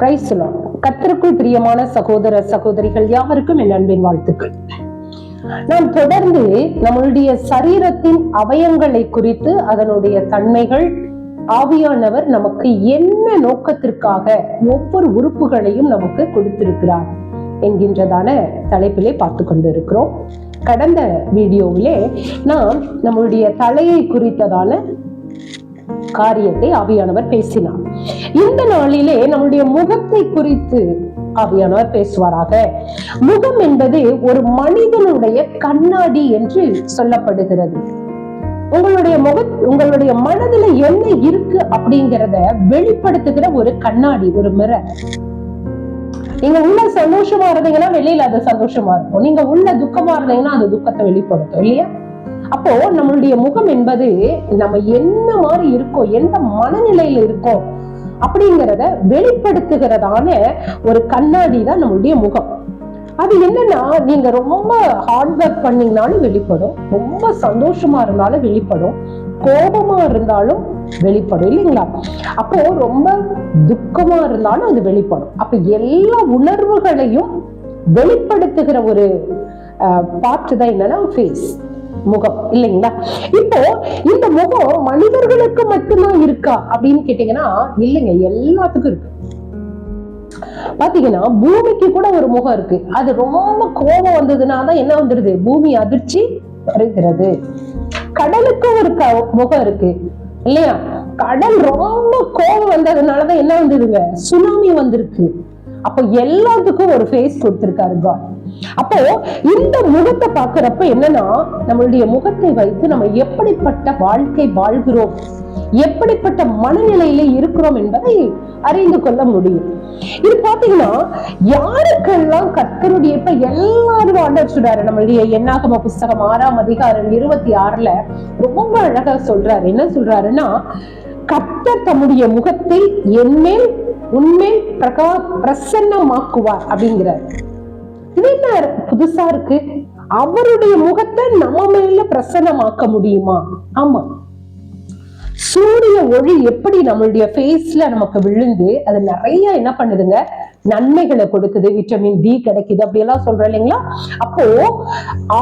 கிரைஸ்தலம். கத்திற்குள் பிரியமான சகோதர சகோதரிகள் யாவருக்கும் என் அன்பின் வாழ்த்துக்கள். நாம் தொடர்ந்து நம்மளுடைய சரீரத்தின் அவயங்களை குறித்து அதனுடைய தன்மைகள் ஆவியானவர் நமக்கு என்ன நோக்கத்திற்காக ஒவ்வொரு உறுப்புகளையும் நமக்கு கொடுத்திருக்கிறார் என்கின்றதான தலைப்பிலே பார்த்து கொண்டிருக்கிறோம். கடந்த வீடியோவிலே நாம் நம்மளுடைய தலையை குறித்ததான காரியத்தை ஆவியானவர் பேசினார். இந்த நாளிலே நம்முடைய முகத்தை குறித்து ஆவியானவர் பேசுவாராக. முகம் என்பது ஒரு மனிதனுடைய கண்ணாடி என்று சொல்லப்படுகிறது. உங்களுடைய முக உங்களுடைய மனதுல என்ன இருக்கு அப்படிங்கிறத வெளிப்படுத்துகிற ஒரு கண்ணாடி ஒரு மிரர் நீங்க உள்ள சந்தோஷமா இருந்தீங்கன்னா வெளியில அது சந்தோஷமா இருக்கும். நீங்க உள்ள துக்கமா இருந்தீங்கன்னா அது துக்கத்தை வெளிப்படுத்தும் இல்லையா? அப்போ நம்மளுடைய முகம் என்பது நம்ம என்ன மாதிரி இருக்கோம் எந்த மனநிலையில இருக்கோம் அப்படிங்கிறத வெளிப்படுத்துகிறதான ஒரு கண்ணாடி தான் நம்மளுடைய முகம். அது என்னன்னா நீங்க ரொம்ப ஹார்ட் ஒர்க் பண்ணீங்கனாலும் வெளிப்படும். ரொம்ப சந்தோஷமா இருந்தாலும் வெளிப்படும். கோபமா இருந்தாலும் வெளிப்படும் இல்லைங்களா? அப்போ ரொம்ப துக்கமா இருந்தாலும் அது வெளிப்படும். அப்ப எல்லா உணர்வுகளையும் வெளிப்படுத்துகிற ஒரு பார்ட் தான் என்னன்னா ஃபேஸ் முகம் இல்லைங்களா? இப்போ இந்த முகம் மனிதர்களுக்கு மட்டும்தான் இருக்கா அப்படின்னு கேட்டீங்கன்னா இல்லைங்க எல்லாத்துக்கும் இருக்கு. பாத்தீங்கன்னா பூமிக்கு கூட ஒரு முகம் இருக்கு. அது ரொம்ப கோபம் வந்ததுன்னா தான் என்ன வந்துருது? பூமி அதிர்ச்சி வருகிறது. கடலுக்கு ஒரு க- முகம் இருக்கு. இல்லையா? கடல் ரொம்ப கோபம் வந்ததுனாலதான் என்ன வந்துருங்க சுனாமி வந்திருக்கு. அப்போ எல்லாத்துக்கும் ஒரு ஃபேஸ் கொடுத்திருக்காரு காட் அப்போ இந்த முகத்தை பார்க்கிறப்ப என்னன்னா நம்மளுடைய முகத்தை வைத்து நம்ம எப்படிப்பட்ட வாழ்க்கை வாழ்கிறோம்? எப்படிப்பட்ட மனநிலையில இருக்கிறோம் என்பதை அறிந்து கொள்ள முடியும். இது பாத்தீங்கன்னா யாருக்கெல்லாம் கர்த்தருடைய இப்ப எல்லாரும் ஆண்டவர் சொல்றாரு நம்மளுடைய எண்ணாகம புஸ்தகம் ஆறாம் அதிகாரம் இருபத்தி ஆறுல ரொம்ப அழகா சொல்றாரு. என்ன சொல்றாருன்னா கர்த்தர் தம்முடைய முகத்தை என்மேல் உன்மேல் பிரகா பிரசன்னமாக்குவார் அப்படிங்கிறார். இது என்ன புதுசா இருக்கு. அவருடைய முகத்தை நம்ம மேல பிரசன்னமாக்க முடியுமா? ஆமா. சூரிய ஒளி எப்படி நம்மளுடைய ஃபேஸ்ல நமக்கு விழுந்து அது நிறைய என்ன பண்ணுதுங்க? நன்மைகளை கொடுக்குது. விட்டமின் டி கிடைக்குது அப்படி எல்லாம் சொல்றோம் இல்லைங்களா? அப்போ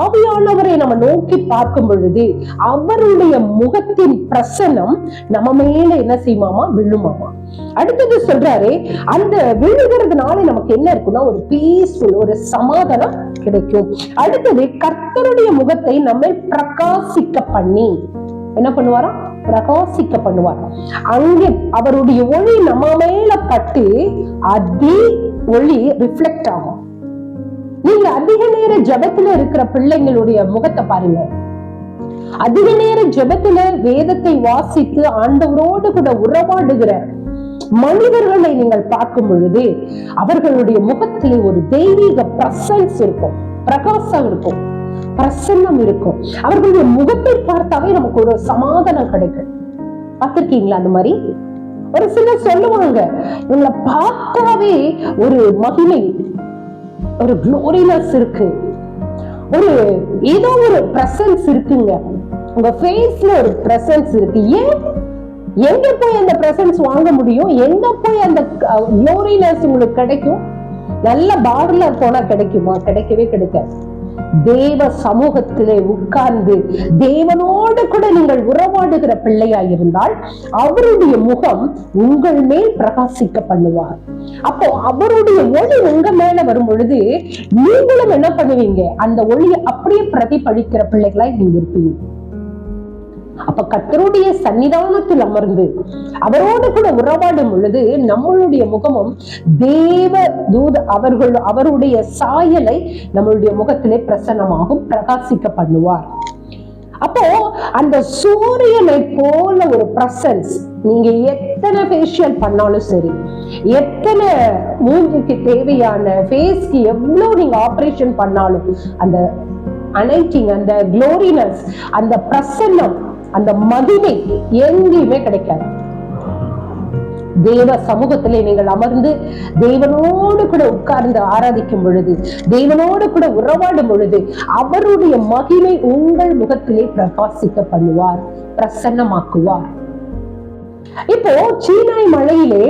ஆவியானவரை நம்ம நோக்கி பார்க்கும் பொழுது அவருடைய முகத்தின் பிரசன்னம் நம்ம மேல என்ன செய்யுமாமா? விழுமாமா? அடுத்தது சொல்றாரு அந்த விழுகிறதுனால நமக்கு என்ன இருக்குன்னா ஒரு பீஸ்ஃபுல் ஒரு சமாதானம் கிடைக்கும். அடுத்தது கர்த்தருடைய முகத்தை நம்மை பிரகாசிக்க பண்ணி என்ன பண்ணுவாராம் பிரகாசிக்க பண்ணுவார். அங்கே அவருடைய ஒளி நம்ம மேல பட்டு அதே ஒளி ரிஃப்ளெக்ட் ஆகும். நீங்க அதிக நேர ஜபத்துல இருக்கிற பிள்ளைங்களுடைய முகத்தை பாருங்க. அதிக நேர ஜபத்துல வேதத்தை வாசித்து ஆண்டவரோடு கூட உறவாடுகிற மனிதர்களை நீங்கள் பார்க்கும் பொழுது அவர்களுடைய முகத்திலே ஒரு தெய்வீக பிரசன்ஸ் இருக்கும். பிரகாசம் இருக்கும். பிரசன்னம் இருக்கும். அவர்களுடைய முகத்தை பார்த்தாவே நமக்கு ஒரு சமாதானம் கிடைக்கும். பார்த்திருக்கீங்களா அந்த மாதிரி? ஒரு சிலர் சொல்லுவாங்க இவங்களை பார்த்தாவே ஒரு மகிமை ஒரு குளோரினஸ் இருக்கு. ஒரு ஏதோ ஒரு பிரசன்ஸ் இருக்குங்க. உங்க ஃபேஸ்ல ஒரு பிரசன்ஸ் இருக்கு. ஏன் எங்க போய் அந்த பிரசன்ஸ் வாங்க முடியும்? எங்க போய் அந்த க்ளோரினஸ் உங்களுக்கு கிடைக்கும்? நல்ல பார்லர் போனா கிடைக்குமா? கிடைக்கவே கிடைக்காது. தேவ சமூகத்திலே உட்கார்ந்து தேவனோடு கூட நீங்கள் உறவாடுகிற பிள்ளையா இருந்தால் அவருடைய முகம் உங்கள் மேல் பிரகாசிக்க பண்ணுவார். அப்போ அவருடைய ஒளி உங்க மேல வரும் பொழுது நீங்களும் என்ன பண்ணுவீங்க? அந்த ஒளியை அப்படியே பிரதிபலிக்கிற பிள்ளைகளா நீங்க இருப்பீங்க. அப்ப கத்தருடைய சன்னிதானத்தில் அமர்ந்து அவரோடு கூட உறவாடும் பொழுது நம்மளுடைய முகமும் தேவ தூத அவர்கள் அவருடைய சாயலை நம்மளுடைய முகத்திலே பிரசன்னமாகும் பிரகாசிக்க பண்ணுவார் அப்போ அந்த சூரியனை போல ஒரு பிரசன்ஸ் நீங்க எத்தனை ஃபேஷியல் பண்ணாலும் சரி எத்தனை மூஞ்சிக்கு தேவையான ஃபேஸ்க்கு எவ்வளவு நீங்க ஆபரேஷன் பண்ணாலும் அந்த அனைட்டிங் அந்த குளோரினஸ் அந்த பிரசன்னம் அந்த மகிமை எங்கேயுமே கிடைக்காது. தேவ சமூகத்திலே நீங்கள் அமர்ந்து தேவனோடு கூட உட்கார்ந்து ஆராதிக்கும் பொழுது தேவனோடு கூட உறவாடும் பொழுது அவருடைய மகிமை உங்கள் முகத்திலே பிரகாசிக்க பண்ணுவார் பிரசன்னமாக்குவார். இப்போ சீனாய் மலையிலே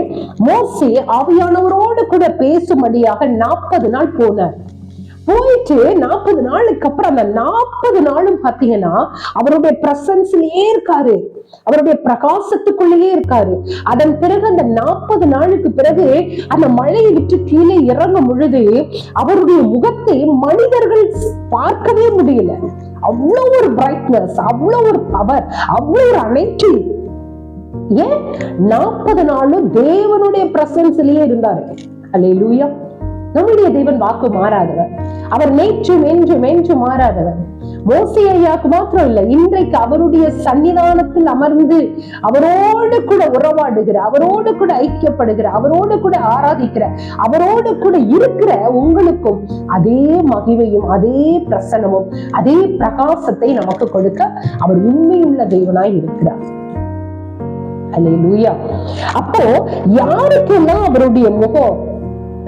மோசி ஆவியானவரோடு கூட பேசும்படியாக நாற்பது நாள் போனார். போயிட்டு நாற்பது நாளுக்கு அப்புறம் அந்த நாற்பது நாளும் பாத்தீங்கன்னா அவருடைய பிரசன்ஸ்லயே இருக்காரு. அவருடைய பிரகாசத்துக்குள்ளேயே இருக்காரு. அதன் பிறகு அந்த நாற்பது நாளுக்கு பிறகு அந்த மலையை விட்டு கீழே இறங்கும் பொழுது அவருடைய முகத்தை மனிதர்கள் பார்க்கவே முடியல. அவ்வளவு ஒரு பிரைட்னஸ் அவ்வளவு ஒரு பவர் அவ்வளவு ஒரு அனைத்து ஏன்? நாற்பது நாளும் தேவனுடைய பிரசன்ஸ்லயே இருந்தாரு. அல்லேலூயா நம்முடைய தேவன் வாக்கு மாறாதவர். அவர் நேற்றும் என்றும் என்றும் மாறாதவர். மோசி ஐயாக்கு மாத்திரம் இல்ல இன்றைக்கு அவருடைய சன்னிதானத்தில் அமர்ந்து அவரோடு கூட உறவாடுகிற அவரோடு கூட ஐக்கியப்படுகிற அவரோடு கூட ஆராதிக்கிற அவரோடு கூட இருக்கிற உங்களுக்கும் அதே மகிமையும் அதே பிரசனமும் அதே பிரகாசத்தை நமக்கு கொடுக்க அவர் உண்மையுள்ள தெய்வனாய் இருக்கிறார். அல்லேலூயா அப்போ யாருக்கெல்லாம் அவருடைய முகம்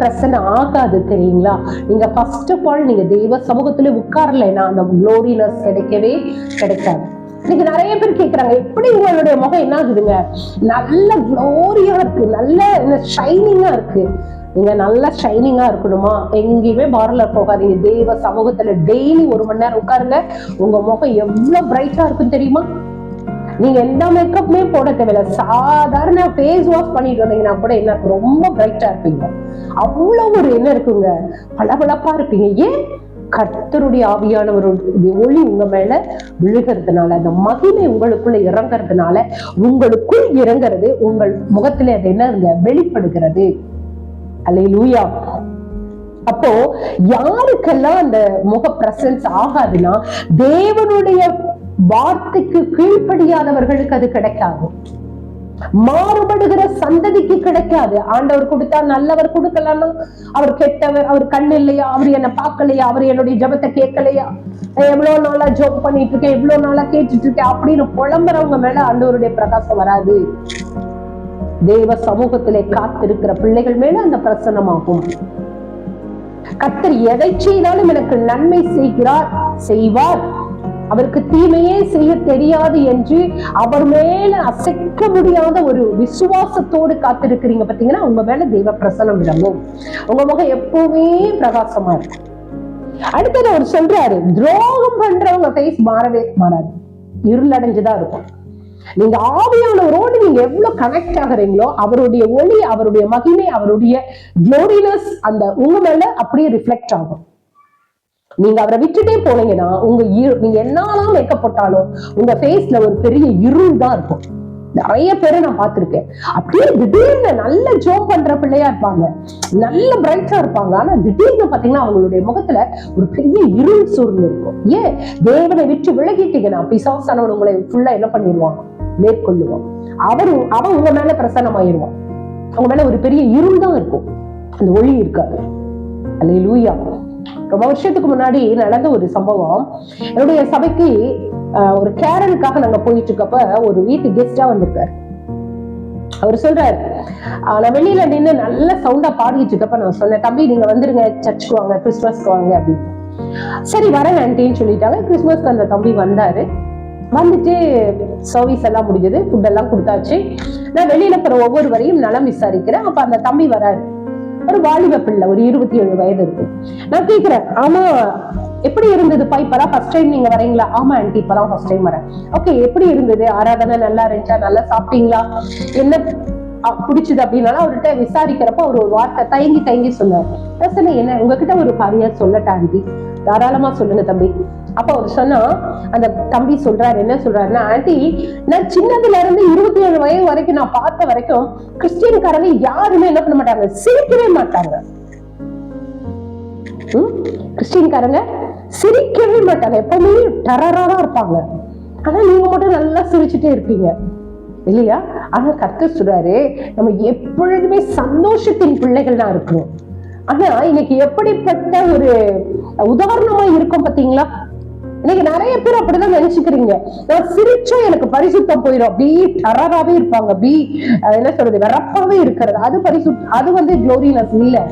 பிரசனை ஆகாது தெரியுங்களா? நீங்க ஃபர்ஸ்ட் ஆஃப் ஆல் நீங்க தெய்வ சமூகத்துல உட்காரலைன்னா அந்த க்ளோரினஸ் கிடைக்கவே கிடைக்காது. இன்னைக்கு நிறைய பேர் கேக்குறாங்க எப்படி உங்களுடைய முகம் என்ன ஆகுதுங்க நல்ல க்ளோரியா இருக்கு நல்ல ஷைனிங்கா இருக்கு. நீங்க நல்லா ஷைனிங்கா இருக்கணுமா? எங்கேயுமே பார்லர் போகாதீங்க. தெய்வ சமூகத்துல டெய்லி ஒரு மணி நேரம் உட்காருங்க. உங்க முகம் எவ்வளவு பிரைட்டா இருக்குன்னு தெரியுமா? நீங்க எந்த மேக்கப்புமே போட தேவையில்ல சாதாரண ஃபேஸ் வாஷ் பண்ணிட்டு வந்தீங்கன்னா கூட என்ன ரொம்ப பிரைட்டா இருப்பீங்க. அவ்வளவு ஒரு என்ன இருக்குங்க. பளபளப்பா இருப்பீங்க. ஏன்? கர்த்தருடைய ஆவியானவருடைய ஒளி உங்க மேல விழுகிறதுனால அந்த மகிமை உங்களுக்குள்ள இறங்குறதுனால உங்களுக்குள் இறங்குறது உங்கள் முகத்துல அது என்ன வெளிப்படுகிறது. அல்லேலூயா அப்போ யாருக்கெல்லாம் அந்த முக பிரசன்ஸ் ஆகாதுன்னா தேவனுடைய வார்த்தைக்கு கீழ்ப்படியாதவர்களுக்கு அது கிடைக்காது. மாறுபடுகிற சந்ததிக்கு கிடைக்காது. ஆண்டவர் கொடுத்தா நல்லவர் கொடுக்கலன்னா அவர் கெட்டவர் அவர் கண் இல்லையா அவர் என்ன பார்க்கலையா? அவர் என்னுடைய ஜபத்தை கேட்கலையா? எவ்வளவு நாளா ஜோப் பண்ணிட்டு இருக்கேன் எவ்வளவு நாளா கேட்டுட்டு இருக்கேன் அப்படின்னு புலம்புறவங்க மேல ஆண்டவருடைய பிரகாசம் வராது. தேவ சமூகத்திலே காத்திருக்கிற பிள்ளைகள் மேல அந்த பிரசன்னமாகும். கத்தர் எதை செய்தாலும் எனக்கு நன்மை செய்கிறார் செய்வார். அவருக்கு தீமையே செய்ய தெரியாது என்று அவர் மேல அசைக்க முடியாத ஒரு விசுவாசத்தோடு காத்திருக்கிறீங்க பாத்தீங்கன்னா உங்க மேல தெய்வ பிரசனம் விளங்கும் உங்க முகம் எப்பவுமே பிரகாசமா இருக்கும். அடுத்தது அவர் சொல்றாரு துரோகம் பண்றவங்க ஃபேஸ் மாறவே மாறாது. இருளடைஞ்சுதான் இருக்கும். நீங்க ஆவியானவரோடு நீங்க எவ்வளவு கனெக்ட் ஆகுறீங்களோ அவருடைய ஒளி அவருடைய மகிமை அவருடைய குளோரினஸ் அந்த உங்க மேல அப்படியே ரிஃப்ளெக்ட் ஆகும். நீங்க அவரை விட்டுட்டே போனீங்கன்னா உங்க நீங்க என்னதான் மேக்கப் போட்டாலும் உங்க ஃபேஸ்ல ஒரு பெரிய இருள் தான் இருக்கும். நிறைய பேரை நான் பார்த்திருக்கேன். அப்படியே திடீர்னு நல்ல ஜோக் பண்ற பிள்ளையா இருப்பாங்க. நல்ல பிரைட்டா இருப்பாங்க. ஆனா திடீர்னு பாத்தீங்கன்னா அவங்களுடைய முகத்துல ஒரு பெரிய இருள் சூழ்ந்து இருக்கும். ஏன்? தேவனை விட்டு விலகிட்டீங்கன்னா பிசாசானவன் உங்களை ஃபுல்லா என்ன பண்ணிடுவான்? மேற்கொள்ளுவான். அவரு அவன் உங்க மேல பிரசன்னமாயிருவான். அவங்க மேல ஒரு பெரிய இருள் தான் இருக்கும். அந்த ஒளி இருக்காது. அல்லேலூயா ரொம்ப வருஷத்துக்கு முன்னாடி நடந்த ஒரு சம்பவம். என்னுடைய சபைக்கு ஒரு கேரளுக்காக நாங்க போயிட்டு இருக்கப்ப ஒரு வீட்டு கெஸ்டா வந்திருக்காரு. அவர் சொல்றாரு ஆஹ், நான் வெளியில நின்னு நல்ல சவுண்டா பாடிட்டு இருக்கப்ப நான் சொன்னேன் தம்பி நீங்க வந்துருங்க சர்ச்சுக்கு வாங்க கிறிஸ்துமஸ்க்கு வாங்க அப்படின்னு. சரி வரேன் ஆன்ட்டின்னு சொல்லிட்டாங்க. கிறிஸ்துமஸ்க்கு அந்த தம்பி வந்தாரு. வந்துட்டு சர்வீஸ் எல்லாம் முடிஞ்சது ஃபுட் எல்லாம் கொடுத்தாச்சு. நான் வெளியில போற ஒவ்வொருவரையும் நலம் விசாரிக்கிறேன். அப்ப அந்த தம்பி வராரு. ஒரு வாலிப பிள்ளை ஒரு இருபத்தி ஏழு வயது இருக்கும் நான் கேக்குறேன் ஆமா எப்படி இருந்தது? பா இப்பதான் ஃபர்ஸ்ட் டைம் நீங்க வரீங்களா ஆமா ஆன்ட்டி இப்பதான் ஃபர்ஸ்ட் டைம் வரேன் ஓகே எப்படி இருந்தது? ஆராதனை நல்லா இருந்துச்சா? நல்லா சாப்பிட்டீங்களா? என்ன பிடிச்சது அப்படின்னாலும் அவர்கிட்ட விசாரிக்கிறப்ப அவர் ஒரு வார்த்தை தயங்கி தயங்கி சொன்னார். பிரச்சனை என்ன உங்ககிட்ட ஒரு பாரியா சொல்லட்டா ஆண்டி தாராளமா சொல்லுங்க தம்பி. அப்ப அவர் சொன்னா அந்த தம்பி சொல்றாரு என்ன சொல்றாருன்னா ஆண்டி நான் சின்னதுல இருந்து இருபத்தி ஏழு வயது வரைக்கும் நான் பார்த்த வரைக்கும் கிறிஸ்டியன்காரங்க யாருமே என்ன பண்ண மாட்டாங்க சிரிக்கவே மாட்டாங்க. ம்? கிறிஸ்டியன்காரங்க சிரிக்கவே மாட்டாங்க எப்பவுமே டரரா தான் இருப்பாங்க. ஆனா நீங்க மட்டும் நல்லா சிரிச்சுட்டே இருப்பீங்க. இல்லையா? ஆனா கத்து சொல்றாரு நம்ம எப்பொழுதுமே சந்தோஷத்தின் பிள்ளைகள் தான் இருக்கணும். ஆனா இன்னைக்கு எப்படிப்பட்ட ஒரு உதாரணமா இருக்கும் பாத்தீங்களா? இன்னைக்கு நிறைய பேர் அப்படிதான் நினைச்சுக்கிறீங்க. நான் சிரிச்சா எனக்கு பரிசுத்தம் போயிடும். அப்படி டரராவே இருப்பாங்க. அப்படி என்ன சொல்றது? வெறப்பாவே இருக்கிறது. அது பரிசு அது வந்து க்ளோரினஸ் இல்ல.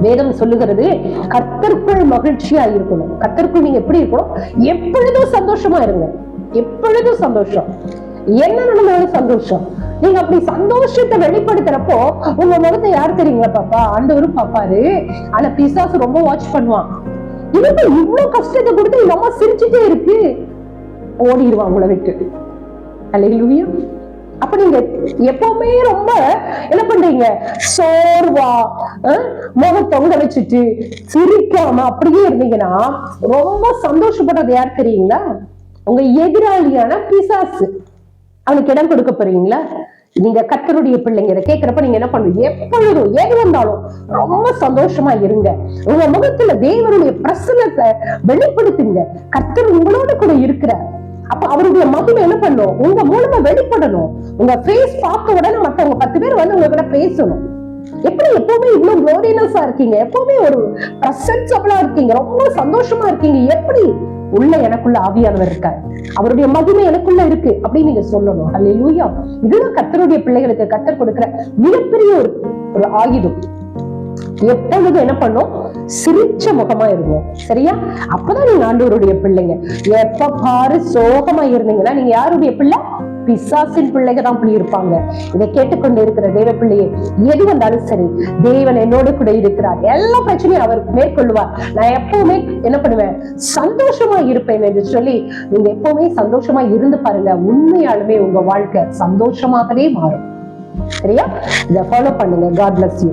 வேதம் சொல்லுகிறது கர்த்தருக்குள் மகிழ்ச்சியா இருக்கணும். கர்த்தருக்குள் நீங்க எப்படி இருக்கணும்? எப்பொழுதும் சந்தோஷமா இருங்க. எப்பொழுதும் சந்தோஷம். என்ன நடந்தாலும் சந்தோஷம்? நீங்க அப்படி சந்தோஷத்தை வெளிப்படுத்துறப்போ உங்க முகத்தை யார் தெரியுங்களா பாப்பா? ஆண்டவரும் பாப்பாரு. ஆனா பிசாசு ரொம்ப வாட்ச் பண்ணுவான். இவங்க இவ்வளவு கஷ்டத்தை கொடுத்து எங்க அம்மா சிரிச்சுட்டே இருக்கு. ஓடிடுவான் உங்களை விட்டு. அல்லையா அப்ப நீங்க எப்பவுமே ரொம்ப என்ன பண்றீங்க? சோர்வா அஹ், முகம் தொங்க வச்சுட்டு சிரிக்காம அப்படியே இருந்தீங்கன்னா ரொம்ப சந்தோஷப்பட்டது யார் தெரியுங்களா? உங்க எதிராளியான பிசாசு. அவனுக்கு இடம் கொடுக்க போறீங்களா? நீங்க கத்தருடைய பிள்ளைங்க இதை கேட்கிறப்ப நீங்க என்ன பண்ணுவீங்க எப்பொழுதும் எது வந்தாலும் ரொம்ப சந்தோஷமா இருங்க. உங்க முகத்துல தேவனுடைய பிரசனத்தை வெளிப்படுத்துங்க. கத்தர் உங்களோட கூட இருக்கிறார். அப்ப அவருடைய மகிமை என்ன பண்ணும்? உங்க மூலமா வெளிப்படணும். உங்க ஃபேஸ் பார்த்த உடனே மத்தவங்க பத்து பேர் வந்து உங்க கூட பேசணும். எப்படி எப்பவுமே இவ்வளவு குளோரியனஸா இருக்கீங்க? எப்பவுமே ஒரு பிரசன்சபிளா இருக்கீங்க. ரொம்ப சந்தோஷமா இருக்கீங்க. எப்படி உள்ள எனக்குள்ள ஆவியானவர் இருக்கார்? அவருடைய மகிமை எனக்குள்ள இருக்கு அப்படின்னு நீங்க சொல்லணும். அல்லேலூயா இதுதான் கத்தருடைய பிள்ளைகளுக்கு கத்தர் கொடுக்கிற மிகப்பெரிய ஒரு ஒரு ஆயுதம். எப்பொழுதும் என்ன பண்ணும்? சிரிச்ச முகமா இருங்க. சரியா? அப்பதான் நீங்க ஆண்டவருடைய பிள்ளைங்க. எப்ப பாரு சோகமா இருந்தீங்கன்னா நீங்க யாருடைய பிள்ளை? பிசாசின் பிள்ளைகள் தான் அப்படி இருப்பாங்க இதை கேட்டுக்கொண்டு இருக்கிற தேவ பிள்ளையே எது வந்தாலும் சரி தேவன் என்னோட கூட இருக்கிறார். எல்லா பிரச்சனையும் அவர் மேற்கொள்வார் நான் எப்பவுமே என்ன பண்ணுவேன்? சந்தோஷமா இருப்பேன் என்று சொல்லி நீங்க எப்பவுமே சந்தோஷமா இருந்து பாருங்க. உண்மையாலுமே உங்க வாழ்க்கை சந்தோஷமாகவே மாறும். சரியா? இதை ஃபாலோ பண்ணுங்க. God bless you